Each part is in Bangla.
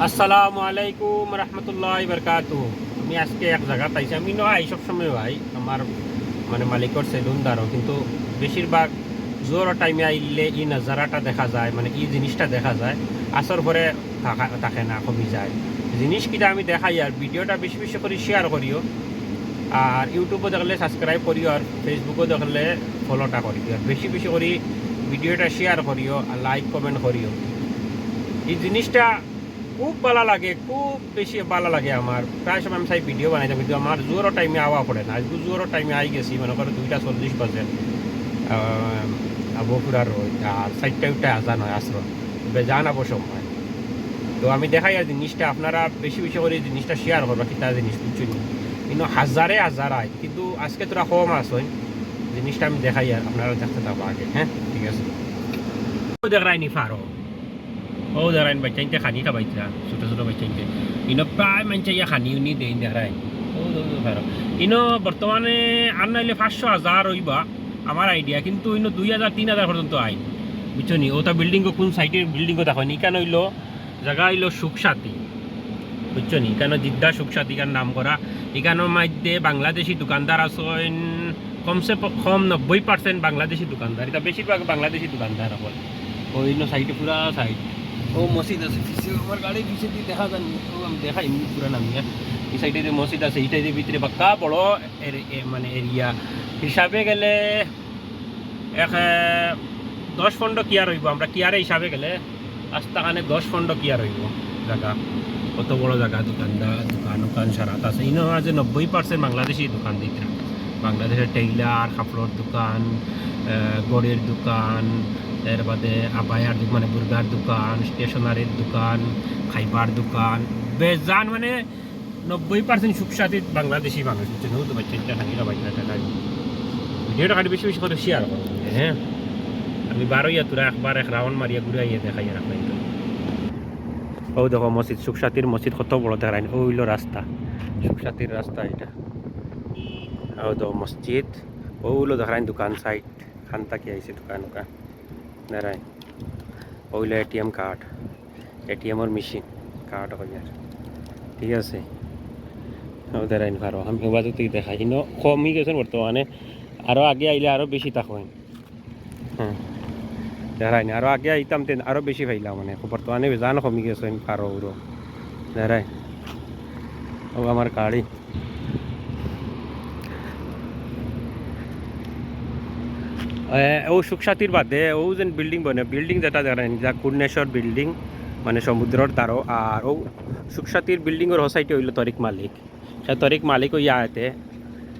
আসসালামু আলাইকুম রহমতুল্লাহ বরকাত আমি আজকে এক জায়গা পাইছি। আমি নয় সবসময় ভাই আমার মানে মালিকর সেলুন দ্বারও কিন্তু বেশিরভাগ জোর টাইমে আইলে ই নাজারাটা দেখা যায় মানে ই জিনিসটা দেখা যায়। আসর পরে থাকা- না, কমি যায়। জিনিস কিটা আমি দেখাই আর ভিডিওটা বেশি বেশি করে শেয়ার করিও। আর ইউটিউবও দেখলে সাবস্ক্রাইব করিও আর ফেসবুকও দেখলে ফলোটা করিও। আর বেশি বেশি করে ভিডিওটা শেয়ার করিও আর লাইক কমেন্ট করিও। এই জিনিসটা খুব ভালো লাগে, খুব বেশি ভালো লাগে আমার। প্রায় সময় আমি চাই ভিডিও বানাইতাম কিন্তু আমার জোরও টাইমে আওয়া পড়ে না। আজকে জোরও টাইমে আই গেছি, মনে করো দুইটা চল্লিশ বাজে। বকুড়ার আর চারটা উঠটা আজান হয় আশ্রম বেজান আবো সময়। তো আমি দেখাই আর জিনিসটা আপনারা বেশি বেশি করে জিনিসটা শেয়ার করবা কিতা জিনিস বুঝছেন কিন্তু হাজারে হাজার আয় কিন্তু আজকে তোরা কম আসই জিনিসটা আমি দেখাই আর আপনারা দেখতে থাকব আগে হ্যাঁ ঠিক আছে। দেখাই নি ফারো ও দেখাইন বাচ্চাইতে খানি খাবাইতরা ছোট ছোট বাচ্চাইতে ইনো প্রায় মানুষ ইয়া খানি দেন দেখাই ও বর্তমানে আর নাইলে পাঁচশো হাজার হইবা আমার আইডিয়া কিন্তু ইনো দুই হাজার তিন হাজার পর্যন্ত আইন বুঝছ নি ওটা বিল্ডিং কোন সাইটের বিল্ডিং দেখো নি কেন হইল জায়গা হইল সুখসাথী বুঝছ নি কেন জিদ্দা সুখসাথী কার নাম করা এখানের মধ্যে বাংলাদেশি দোকানদার আছেন কমসে কম নব্বই পার্সেন্ট বাংলাদেশি দোকানদার এটা বেশিরভাগ বাংলাদেশি দোকানদার এখন ওই সাইডে পুরা সাইড ও মসজিদ আছে। আমার গাড়ি পিছে দিয়ে দেখা আমি দেখাই পুরা নামিয়া এই সাইডে যে মসজিদ আছে, এইটাই যে ভিতরে বাক্কা বড় মানে এরিয়া। হিসাবে গেলে এক দশ ফন্ড কিয়ার হইব আমরা কিয়ারে হিসাবে গেলে আস্তাখানে দশ ফন্ড কিয়ার হইব জায়গা কত বড় জায়গা দোকানদার দোকান দোকান সারা। আছে ইনো আছে নব্বই পার্সেন্ট বাংলাদেশি দোকান দিতে বাংলাদেশের টেইলার কাপড়ের দোকান গড়ের দোকান এর বাদে আবায়ার মানে বুর্গার দোকান স্টেশনারির দোকান, খাইবার দোকান। বেজান মানে নব্বই পার্সেন্ট সুখসাথী বাংলাদেশি মানুষ বুঝছেন তো বাচ্চা বাচ্চা ভিডিওটা খালি বেশি বেশি করে শেয়ার করো। হ্যাঁ? আমি বারোইয়া তোরা একবার এক রাউন্ড মারিয়া ঘুরে আইয়া দেখাই তো ও দেখো, মসজিদ সুখসাথীর মসজিদ কত বড় দেখায় ও হইল রাস্তা। সুখসাথীর রাস্তা এটা। ও দেখো, মসজিদ। ও হইল দেখায় দোকান সাইড খান তাকি আইছে দোকান দোকান। দেখায় ও হইল এটিএম কার্ড এটিএমর মেশিন কার্ড হইয়ার ঠিক আছে দেখায় ভালো আমি বাজু থেকে দেখাই ইনো কমই গেছেন বর্তমানে আরও আগে আইলে আরও বেশি থাকুন হ্যাঁ দেখাই না আরও আগে আইতাম তেন আরও বেশি পাইলাম মানে বর্তমানে জান কমি গেছে কারও উরো দেখাই ও আমার গাড়ি ও সুখসাথীর বাদে ও যেন বিল্ডিং বনে বিল্ডিং যেটা দেখায় যা কুর্ণেশ্বর বিল্ডিং মানে সমুদ্রর দ্বারো আর ও সুখসাথীর বিল্ডিংয়ের হোসাইটি হইল তরিক মালিক। সে তরিক মালিক ইয়া আইতে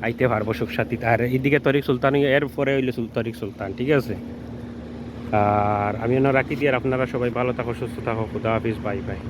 আইতে পারব সুখসাথী আর এদিকে তরিক সুলতান, এর পরে হইল তরিক সুলতান, ঠিক আছে? আর আমি রাখি দিয়ে আপনারা সবাই ভালো থাকো, সুস্থ থাকো, খুদা হাফিজ, বাই বাই।